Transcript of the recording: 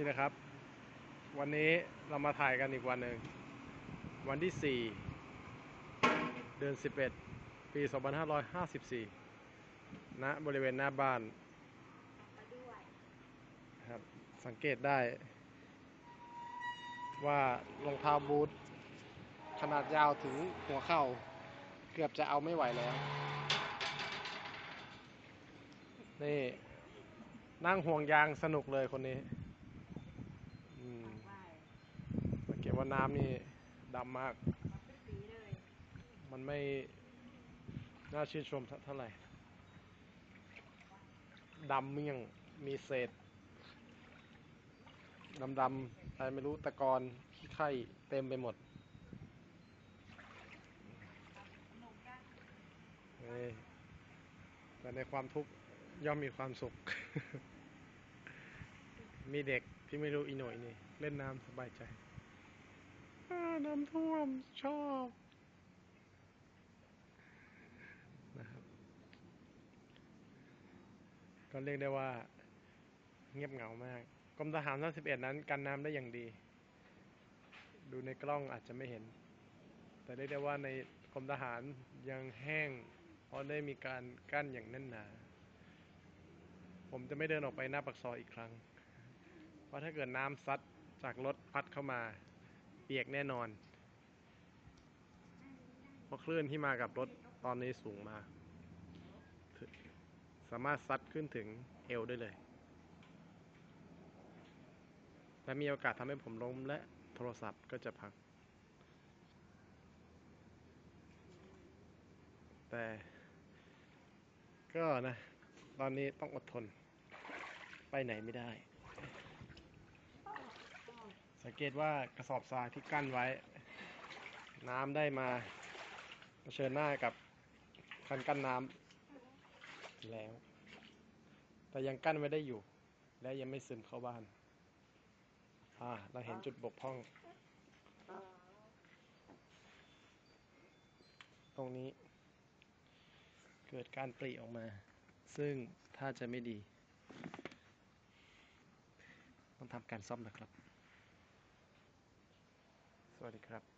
นี่นะครับ วันนี้เรามาถ่ายกันอีกวันหนึ่ง วันที่ 4 เดือน 11 ปี 2554ณบริเวณหน้าบ้านครับสังเกตได้ ว่ารองเท้าบูทขนาดยาวถึงหัวเข่า เกือบจะเอาไม่ไหวแล้ว นี่นั่งห่วงยางสนุกเลยคนนี้ สังเกตว่าน้ำนี่ดำมากมาเป็นปีเลยมันไม่น่าชื่นชมเท่าไหร่ดำเมี่ยงมีเศษดำดำๆอะไรไม่รู้ตะกอนขี้ไข่เต็มไปหมดเอ้ยแต่ในความทุกข์ย่อมมีความสุข มีเด็ก ที่ไม่รู้อีโหน่อยนี่ เล่นน้ำสบายใจอ้าน้ำท่วมชอบนะครับ ก็เรียกได้ว่า เงียบเหงามากกรมทหาร31นั้นกันน้ำได้อย่างดี ดูในกล้องอาจจะไม่เห็น แต่เรียกได้ว่าในกรมทหารยังแห้ง เพราะได้มีการกั้นอย่างแน่นหนา ผมจะไม่เดินออกไปหน้าปากซอยอีกครั้ง เพราะถ้าเกิดน้ำซัดจากรถพัดเข้ามา เปียกแน่นอน เพราะคลื่นที่มากับรถตอนนี้สูงมาก สามารถซัดขึ้นถึงเอวได้เลย และมีโอกาสทำให้ผมล้มและโทรศัพท์ก็จะพัง แต่ก็นะ ตอนนี้ต้องอดทน ไปไหนไม่ได้ สังเกตว่ากระสอบทรายที่กั้นไว้ น้ำได้มาเผชิญหน้ากับคันกั้นน้ำแล้ว แต่ยังกั้นไว้ได้อยู่ และยังไม่ซึมเข้าบ้านอ่าเราเห็นจุดบกพร่อง ตรงนี้ เกิดการปริออกมา ซึ่งถ้าจะไม่ดี ต้องทำการซ่อมนะครับ สวัสดีครับ